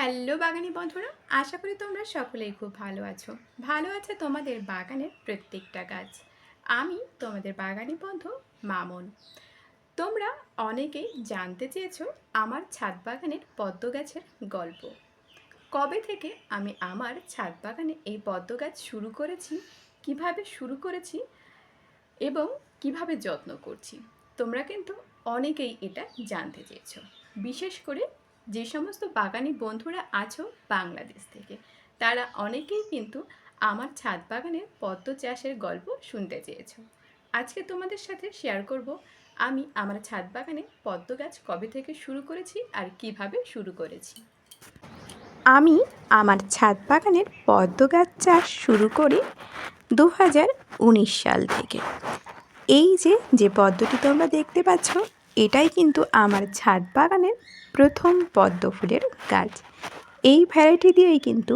Hello বাগানি বন্ধুরা, আশা করি তোমরা সকলেই খুব ভালো আছো। ভালো আছে তোমাদের বাগানের প্রত্যেকটা গাছ। আমি তোমাদের বাগানি বন্ধু মামন। তোমরা অনেকেই জানতে চেয়েছো আমার ছাদ বাগানের পদ্ম গাছের গল্প। কবে থেকে আমি আমার ছাদ বাগানে এই পদ্ম গাছ শুরু করেছি, কীভাবে শুরু করেছি এবং কীভাবে যত্ন করছি, তোমরা কিন্তু অনেকেই এটা জানতে চেয়েছো। বিশেষ করে যে সমস্ত বাগানি বন্ধুরা আছো বাংলাদেশ থেকে, তারা অনেকেই কিন্তু আমার ছাদ বাগানের পদ্ম চাষের গল্প শুনতে চেয়েছো। আজকে তোমাদের সাথে শেয়ার করব আমি আমার ছাদ বাগানে পদ্ম গাছ কবে থেকে শুরু করেছি আর কীভাবে শুরু করেছি। আমি আমার ছাদ বাগানের পদ্ম গাছ চাষ শুরু করি দু হাজার উনিশ সাল থেকে। এই যে যে পদ্মটি তোমরা দেখতে পাচ্ছ এটাই কিন্তু আমার ছাদ বাগানের প্রথম পদ্ম ফুলের গাছ। এই ভ্যারাইটি দিয়েই কিন্তু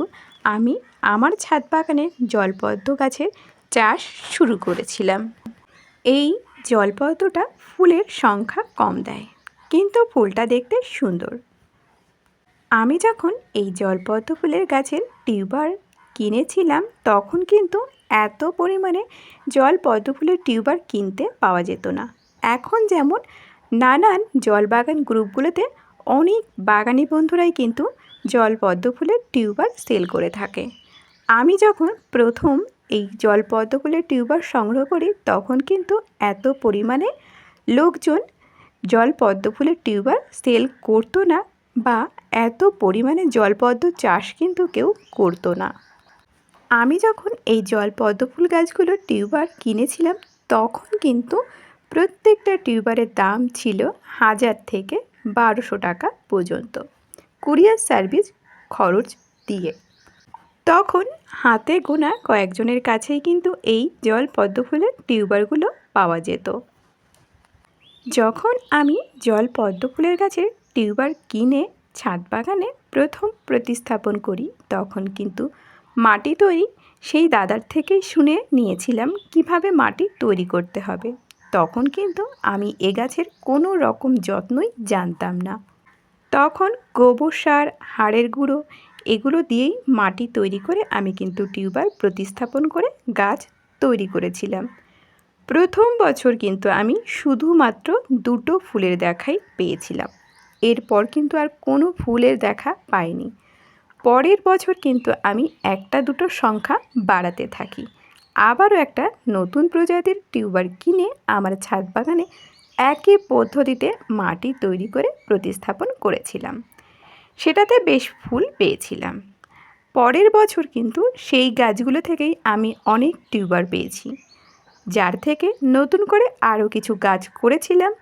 আমি আমার ছাদ বাগানের জলপদ্ম গাছের চাষ শুরু করেছিলাম। এই জলপদ্মটা ফুলের সংখ্যা কম দেয়, কিন্তু ফুলটা দেখতে সুন্দর। আমি যখন এই জলপদ্ম ফুলের গাছের টিউবার কিনেছিলাম, তখন কিন্তু এত পরিমাণে জল পদ্ম ফুলের টিউবার কিনতে পাওয়া যেত না। এখন যেমন নানান জল বাগান গ্রুপগুলোতে অনেক বাগানি বন্ধুরাই কিন্তু জল পদ্ম ফুলের টিউবার সেল করে থাকে। আমি যখন প্রথম এই জল পদ্ম ফুলের টিউবার সংগ্রহ করি, তখন কিন্তু এত পরিমাণে লোকজন জল পদ্ম ফুলের টিউবার সেল করতো না বা এত পরিমাণে জলপদ্ম চাষ কিন্তু কেউ করতো না। আমি যখন এই জল পদ্ম ফুল গাছগুলোর টিউবার কিনেছিলাম, তখন কিন্তু প্রত্যেকটা টিউবারের দাম ছিল হাজার থেকে বারোশো টাকা পর্যন্ত। কুরিয়ার সার্ভিস খরচ দিয়ে। তখন হাতে গোনা কয়েকজনের কাছেই কিন্তু এই জল পদ্ম ফুলের টিউবারগুলো পাওয়া যেত। যখন আমি জল পদ্ম ফুলের গাছের টিউবার কিনে ছাদ বাগানে প্রথম প্রতিস্থাপন করি, তখন কিন্তু মাটি তৈরি সেই দাদার থেকেই শুনে নিয়েছিলাম কীভাবে মাটি তৈরি করতে হবে। তখন কিন্তু আমি এ গাছের কোনো রকম যত্নই জানতাম না। তখন গোবর সার, হাড়ের গুঁড়ো এগুলো দিয়েই মাটি তৈরি করে আমি কিন্তু টিউবার প্রতিস্থাপন করে গাছ তৈরি করেছিলাম। প্রথম বছর কিন্তু আমি শুধুমাত্র দুটো ফুলের দেখাই পেয়েছিলাম। এরপর কিন্তু আর কোনো ফুলের দেখা পাইনি। পরের বছর কিন্তু আমি একটা দুটো সংখ্যা বাড়াতে থাকি। আবারও একটা নতুন প্রজাতির টিউবার কিনে আমার ছাদ বাগানে একই পদ্ধতিতে মাটি তৈরি করে প্রতিস্থাপন করেছিলাম। সেটাতে বেশ ফুল পেয়েছিলাম। পরের বছর কিন্তু সেই গাছগুলো থেকেই আমি অনেক টিউবার পেয়েছি। যার থেকে নতুন করে আরও কিছু গাছ করেছিলাম।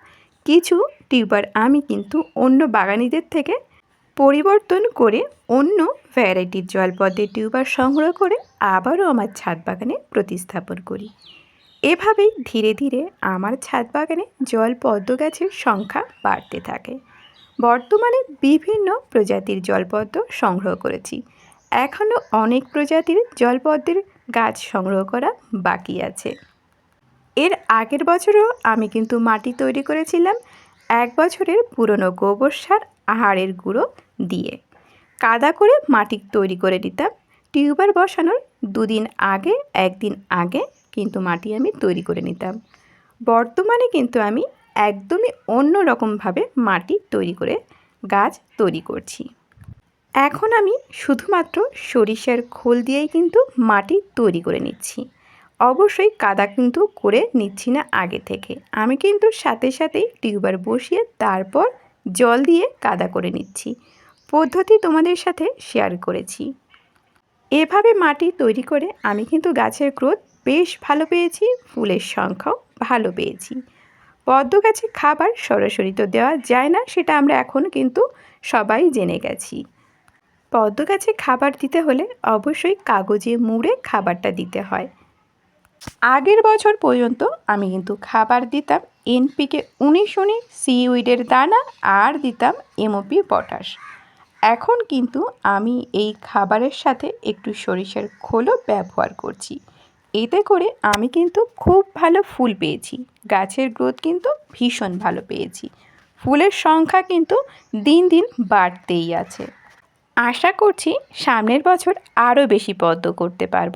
কিছু টিউবার আমি কিন্তু অন্য বাগানিদের থেকে পরিবর্তন করে অন্য ভ্যারাইটির জলপদ্মের টিউবার সংগ্রহ করে আবারও আমার ছাদ বাগানে প্রতিস্থাপন করি। এভাবেই ধীরে ধীরে আমার ছাদ বাগানে জল পদ্ম গাছের সংখ্যা বাড়তে থাকে। বর্তমানে বিভিন্ন প্রজাতির জলপদ্ম সংগ্রহ করেছি। এখনও অনেক প্রজাতির জলপদ্মের গাছ সংগ্রহ করা বাকি আছে। এর আগের বছরও আমি কিন্তু মাটি তৈরি করেছিলাম। এক বছরের পুরনো গোবর সার হাড়ের গুঁড়ো দিয়ে। কাদা করে মাটি তৈরি করে নিতাম। টিউবার বসানোর দুদিন আগে, একদিন আগে কিন্তু মাটি আমি তৈরি করে নিতাম। বর্তমানে কিন্তু আমি একদমই অন্য রকমভাবে মাটি তৈরি করে গাছ তৈরি করছি। এখন আমি শুধুমাত্র সরিষার খোল দিয়েই কিন্তু মাটি তৈরি করে নিচ্ছি। অবশ্যই কাদা কিন্তু করে নিচ্ছি না আগে থেকে। আমি কিন্তু সাথে সাথেই টিউবার বসিয়ে তারপর জল দিয়ে কাদা করে নিচ্ছি। পদ্ধতি তোমাদের সাথে শেয়ার করেছি। এভাবে মাটি তৈরি করে আমি কিন্তু গাছের গ্রোথ বেশ ভালো পেয়েছি, ফুলের সংখ্যাও ভালো পেয়েছি। পদ্ম গাছে খাবার সরাসরি তো দেওয়া যায় না, সেটা আমরা এখন কিন্তু সবাই জেনে গেছি। পদ্ম গাছে খাবার দিতে হলে অবশ্যই কাগজে মুড়ে খাবারটা দিতে হয়। আগের বছর পর্যন্ত আমি কিন্তু খাবার দিতাম এনপিকে উনিশ উনিশ সিউইডের দানা আর দিতাম এমওপি পটাশ। এখন কিন্তু আমি এই খাবারের সাথে একটু সরিষার খোলও ব্যবহার করছি। এতে করে আমি কিন্তু খুব ভালো ফুল পেয়েছি। গাছের গ্রোথ কিন্তু ভীষণ ভালো পেয়েছি। ফুলের সংখ্যা কিন্তু দিন দিন বাড়তেই আছে। আশা করছি সামনের বছর আরও বেশি পদ্ম করতে পারব।